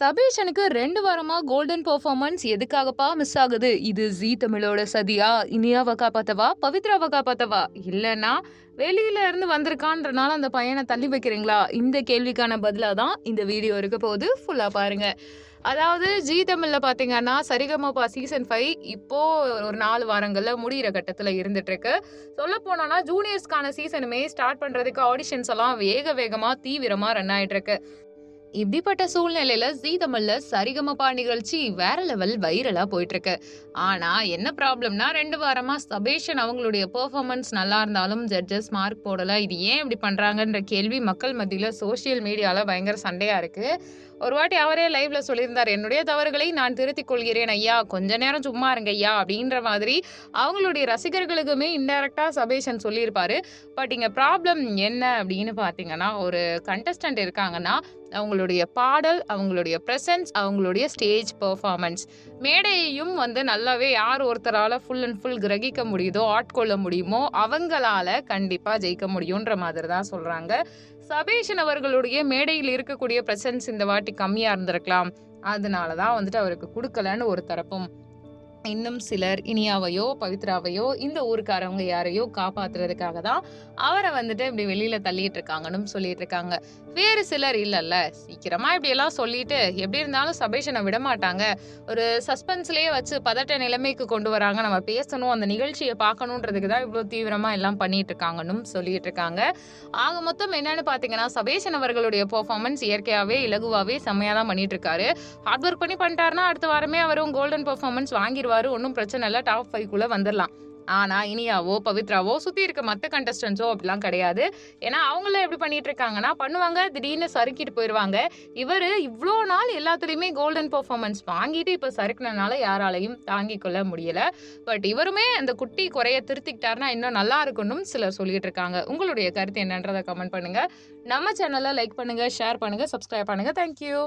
சபீஷனுக்கு ரெண்டு வாரமா golden performance எதுக்காகப்பா miss ஆகுது? இது ஜீ தமிழோட சதியா? இனியாவை காப்பாத்தவா? பவித்ராவை காப்பாத்தவா? இல்லைன்னா வெளியில இருந்து வந்திருக்கான்றனால அந்த பையனை தள்ளி வைக்கிறீங்களா? இந்த கேள்விக்கான பதிலாக தான் இந்த வீடியோ இருக்க போது ஃபுல்லா பாருங்க. அதாவது ஜி தமிழ்ல பாத்தீங்கன்னா சரிகமபா சீசன் ஃபைவ் இப்போ ஒரு நாலு வாரங்கள்ல முடியிற கட்டத்துல இருந்துட்டு இருக்கு சொல்ல போனோம்னா ஜூனியர்ஸ்க்கான சீசனுமே ஸ்டார்ட் பண்றதுக்கு ஆடிஷன்ஸ் எல்லாம் வேக வேகமா தீவிரமா ரன் ஆயிட்டு இருக்கு இப்படிப்பட்ட சூழ்நிலையில ஜீ தமிழ்ல சரிகமபா நிகழ்ச்சி வேற லெவல் வைரலா போயிட்டு இருக்கு ஆனா என்ன ப்ராப்ளம்னா ரெண்டு வாரமா சபேஷன் அவங்களுடைய பெர்ஃபார்மன்ஸ் நல்லா இருந்தாலும் ஜட்ஜஸ் மார்க் போடல. இது ஏன் இப்படி பண்றாங்கன்ற கேள்வி மக்கள் மத்தியில சோஷியல் மீடியால பயங்கர சண்டையா இருக்கு. ஒரு வாட்டி அவரே லைவ்ல சொல்லியிருந்தார் என்னுடைய தவறுகளை நான் திருத்திக் கொள்கிறேன் ஐயா. கொஞ்ச நேரம் சும்மா இருங்க ஐயா. அப்படின்ற மாதிரி அவங்களுடைய ரசிகர்களுக்குமே இன்டெரக்டா சபேஷன் சொல்லியிருப்பாரு. பட் இங்க ப்ராப்ளம் என்ன அப்படின்னு பாத்தீங்கன்னா ஒரு கண்டஸ்டன்ட் இருக்காங்கன்னா அவங்களுடைய பாடல் அவங்களுடைய ப்ரெசன்ஸ் அவங்களுடைய ஸ்டேஜ் பெர்ஃபார்மன்ஸ் மேடையையும் வந்து நல்லாவே யார் ஒருத்தரால் ஃபுல் அண்ட் ஃபுல் கிரகிக்க முடியுதோ ஆட்கொள்ள முடியுமோ அவங்களால கண்டிப்பாக ஜெயிக்க முடியுன்ற மாதிரி தான் சொல்கிறாங்க சபேஷன் அவர்களுடைய மேடையில் இருக்கக்கூடிய ப்ரெசன்ஸ் இந்த வாட்டி கம்மியாக இருந்திருக்கலாம். அதனால தான் வந்துட்டு அவருக்கு கொடுக்கலன்னு ஒரு தரப்பும் இன்னும் சிலர் இனியாவையோ பவித்ராவையோ இந்த ஊருக்காரவங்க யாரையோ காப்பாத்துறதுக்காக தான் அவரை வந்துட்டு இப்படி வெளியில தள்ளிட்டு இருக்காங்கன்னு சொல்லிட்டு இருக்காங்க வேறு சிலர் இல்லைல்ல. சீக்கிரமா இப்படி எல்லாம் சொல்லிட்டு எப்படி இருந்தாலும் சபேஷனை விட மாட்டாங்க ஒரு சஸ்பென்ஸ்லயே வச்சு பதட்ட நிலைமைக்கு கொண்டு வராங்க. நம்ம பேசணும் அந்த நிகழ்ச்சியை பார்க்கணுன்றதுக்கு தான் இவ்வளோ தீவிரமா எல்லாம் பண்ணிட்டு இருக்காங்கன்னு சொல்லிட்டு இருக்காங்க ஆக மொத்தம் என்னன்னு பாத்தீங்கன்னா சபேஷன் அவர்களுடைய பெர்ஃபார்மன்ஸ் இயற்கையாவே இலகுவாவே செம்மையா தான் பண்ணிட்டு இருக்காரு ஹார்ட் ஒர்க் பண்ணி பண்ணிட்டாருன்னா அடுத்த வாரமே அவரும் கோல்டன் பெர்ஃபார்மன்ஸ் வாங்கிடுவாரு ஒன்றும் பிரச்சனை இல்லை டாப் ஃபைவ்க்குள்ள வந்துடலாம் ஆனால் இனியாவோ பவித்ராவோ சுற்றி இருக்க மற்ற கண்டஸ்டன்ஸோ அப்படிலாம் கிடையாது. ஏன்னா அவங்கள எப்படி பண்ணிட்டு இருக்காங்கன்னா பண்ணுவாங்க திடீர்னு சறுக்கிட்டு போயிடுவாங்க இவர் இவ்வளோ நாள் எல்லாத்துலேயுமே கோல்டன் பர்ஃபார்மன்ஸ் வாங்கிட்டு இப்போ சறுக்குனனால யாராலையும் தாங்கிக் கொள்ள முடியல. பட் இவருமே அந்த குட்டி குறைய திருத்திக்கிட்டாருன்னா இன்னும் நல்லா இருக்குன்னு சிலர் சொல்லிட்டு இருக்காங்க. உங்களுடைய கருத்து என்னன்றதை கமெண்ட் பண்ணுங்க. நம்ம சேனலை லைக் பண்ணுங்க ஷேர் பண்ணுங்க சப்ஸ்கிரைப் பண்ணுங்க. தேங்க்யூ